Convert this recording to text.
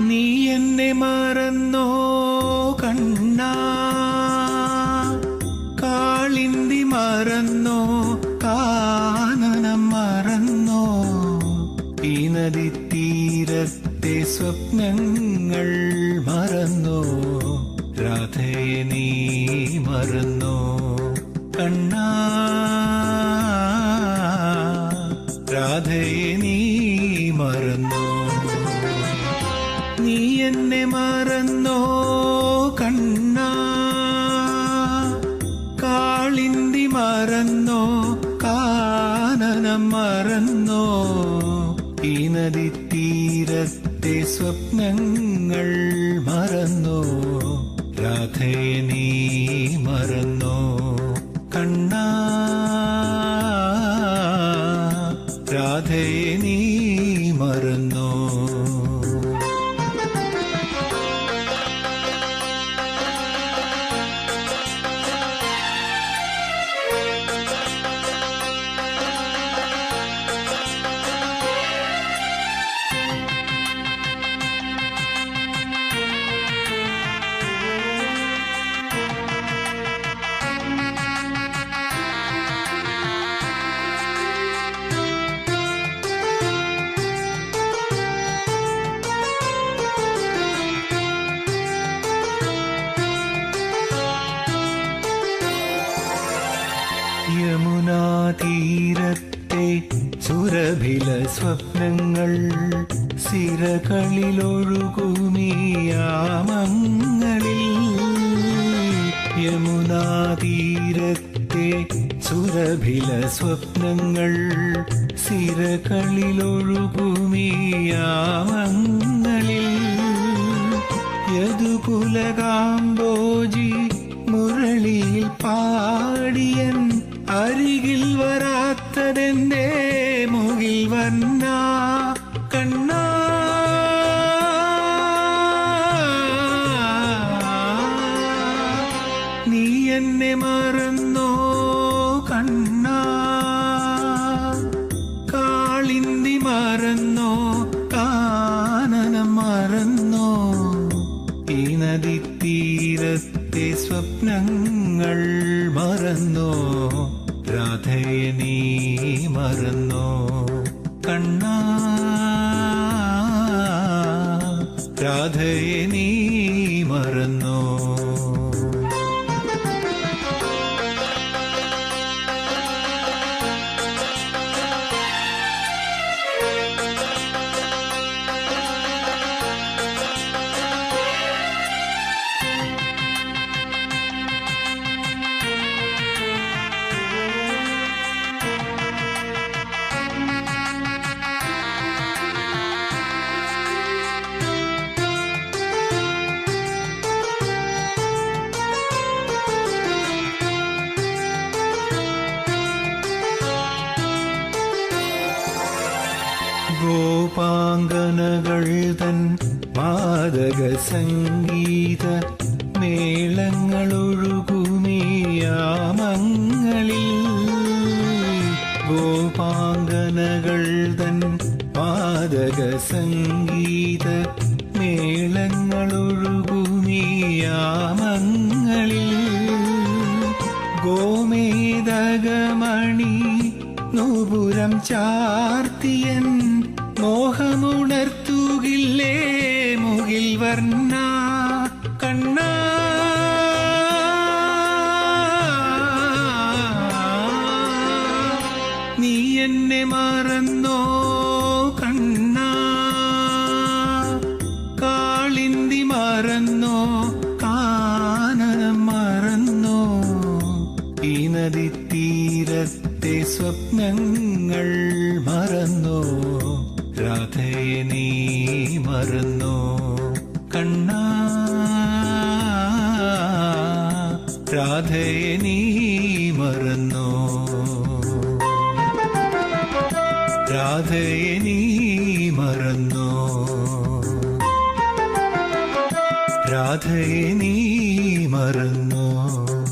നീ എന്നെ മറന്നോ കണ്ണാ? കാളിന്തി മറന്നോ കാനനം മറന്നോ? ഈ നദി തീരത്തെ സ്വപ്നങ്ങൾ മറന്നോ? രാധയെ നീ മറന്നോ കണ്ണാ? രാധയെ നീ മറന്നോ? എന്നെ മറന്നോ കണ്ണ? കാളിന്തി മറന്നോ കാനനം മറന്നോ? ഈ നദി തീരത്തെ സ്വപ്നങ്ങൾ മറന്നോ? രാധേ നീ മറന്നോ? സുരഭില സ്വപ്നങ്ങൾ സിരകളിലൊഴുകുമിയാമങ്ങളിൽ യമുനാതീരത്തെ സുരഭില സ്വപ്നങ്ങൾ സിരകളിലൊഴുകുമിയാമങ്ങളിൽ യദുകുലകാമ്പോജി മുരളിയിൽ പാടിയൻ അരികിൽ വരാത്തതെന്റെ മുകിൽ വന്ന കണ്ണ. നീ എന്നെ മറന്നോ കണ്ണ. കാളിന്തി മറന്നോ കാനനം മറന്നോ. ഈ നദി തീരത്തെ സ്വപ്നങ്ങൾ മറന്നോ. മറന്നോ കണ്ണാ. രാധയെ നീ മറന്നോ ഗോപാംഗനകൾ തൻ മാതക സംഗീത മേളങ്ങളൊഴുകുമിയാമങ്ങളിൽ. ഗോപാംഗനകൾ തൻ മാതക സംഗീത മേളങ്ങളൊഴുകുമിയാമങ്ങളിൽ. ഗോമേതകമണി നൂപുരം ചാർത്തിയൻ മോഹമുണർത്തുകില്ലേ മുകിൽ വർണ കണ്ണ? നീ എന്നെ മറന്നോ കണ്ണ? കാളിന്തി മറന്നോ കാനനം മറന്നോ? ഈ നദി തീരത്തെ സ്വപ്നങ്ങൾ മറന്നോ? രാധയെ നീ മറന്നു. കണ്ണാ. രാധയെ നീ മറന്നു. രാധയെ നീ മറന്നു. രാധയെ നീ മറന്നു.